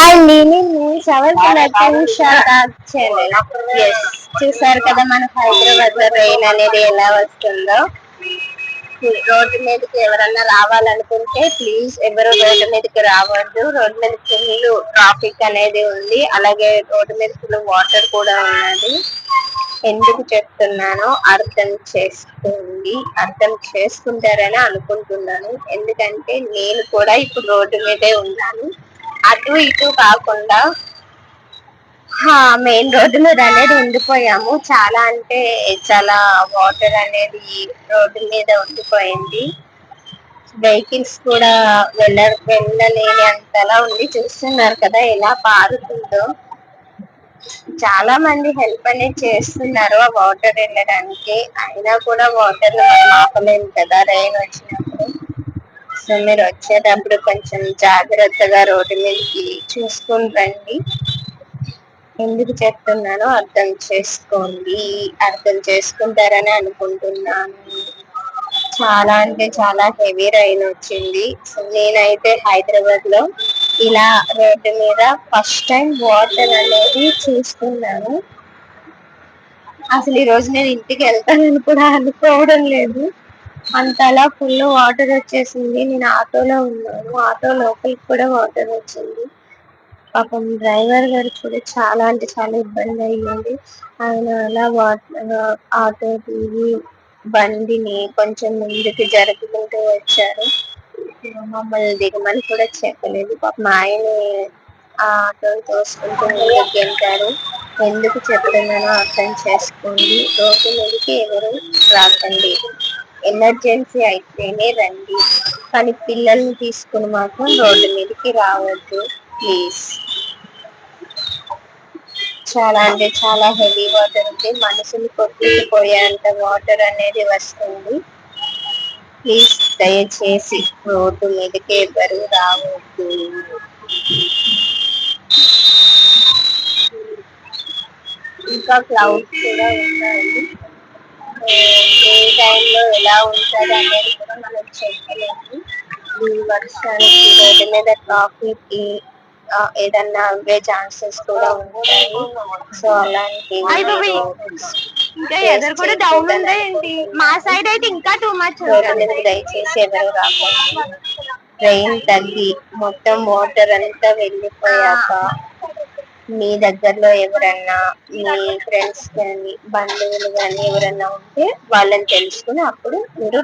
అండి నేను channel yes చూసారు కదా మన హైదరాబాద్లో ట్రైన్ అనేది ఎలా వస్తుందో? రోడ్డు మీదకి ఎవరన్నా రావాలనుకుంటే ప్లీజ్ ఎవరు రోడ్డు మీదకి రావద్దు. రోడ్డు మీద ఫుల్ ట్రాఫిక్ అనేది ఉంది. అలాగే రోడ్డు మీద ఫుల్ వాటర్ కూడా ఉన్నది. ఎందుకు చెప్తున్నానో అర్థం చేసుకోండి. అర్థం చేసుకుంటారని అనుకుంటున్నాను. ఎందుకంటే నేను కూడా ఇప్పుడు రోడ్డు మీదే ఉన్నాను. అటు ఇటు కాకుండా మెయిన్ రోడ్డు మీద అనేది ఉండిపోయాము. చాలా అంటే చాలా వాటర్ అనేది రోడ్డు మీద ఉండిపోయింది. వెహికల్స్ కూడా వెళ్ళ వెళ్ళలేని అంతలా ఉంది. చూస్తున్నారు కదా ఎలా పారుతుందో. చాలా మంది హెల్ప్ అనేది చేస్తున్నారు ఆ వాటర్ వెళ్ళడానికి. అయినా కూడా వాటర్ ఆపలేము కదా రైన్ వచ్చినప్పుడు. సో మీరు వచ్చేటప్పుడు కొంచెం జాగ్రత్తగా రోడ్డు మీదకి చూసుకుని రండి. ఎందుకు చెప్తున్నానో అర్థం చేసుకోండి. అర్థం చేసుకుంటారని అనుకుంటున్నాను. చాలా అంటే చాలా హెవీ రైన్ వచ్చింది. సో నేనైతే హైదరాబాద్లో ఇలా రోడ్డు మీద ఫస్ట్ టైం వాటర్ అనేది చూస్తున్నాను. అసలు ఈ రోజు నేను ఇంటికి వెళ్తానని కూడా అనుకోవడం లేదు. అంతలా ఫుల్ వాటర్ వచ్చేసింది. నేను ఆటోలో ఉన్నాను. ఆటో లోపలికి కూడా వాటర్ వచ్చింది. పాపం డ్రైవర్ గారు కూడా చాలా అంటే చాలా ఇబ్బంది అయ్యింది. ఆయన అలా వాటర్ ఆటో దిగి బండిని కొంచెం ముందుకు జరుపుకుంటూ వచ్చారు. మమ్మల్ని దిగమని కూడా చెప్పలేదు. పాపం ఆయన ఆ ఆటోని తోసుకుంటూ ముందుకు ఎందుకు చెప్తున్నానో అర్థం చేసుకోండి. రోడ్డు మీదకి ఎవరు రాకండి. ఎమర్జెన్సీ అయితేనే రండి. కానీ పిల్లల్ని తీసుకుని మాత్రం రోడ్డు మీదకి రావద్దు ప్లీజ్. చాలా అంటే చాలా హెవీ వాటర్ ఉంది. మనుషులు కొట్టుకుపోయేంత వాటర్ అనేది వస్తుంది. ప్లీజ్ దయచేసి రోడ్డు మీదకి ఎవరు రావద్దు. ఇంకా క్లౌడ్స్ కూడా ఉన్నాయి. టైంలో ఎలా ఉంటుంది అనేది కూడా మనం చెప్పలేము. ఈ వర్షానికి రోడ్డు మీద ట్రాఫిక్ ఏదన్నా అవే ఛాన్సెస్ కూడా ఉంటాయి. సో అలాంటి ఇంకా ఎదురు కూడా డౌన్ ఉందా ఏంటి మా సైడ్ అయితే ఇంకా టూ మచ్ దయచేసి ఎవరు రాకుండా ట్రైన్ తగ్గి మొత్తం వాటర్ అంతా వెళ్ళిపోయాక మీ దగ్గరలో ఎవరన్నా మీ ఫ్రెండ్స్ కానీ బంధువులు కానీ ఎవరన్నా ఉంటే వాళ్ళని తెలుసుకుని అప్పుడు మీరు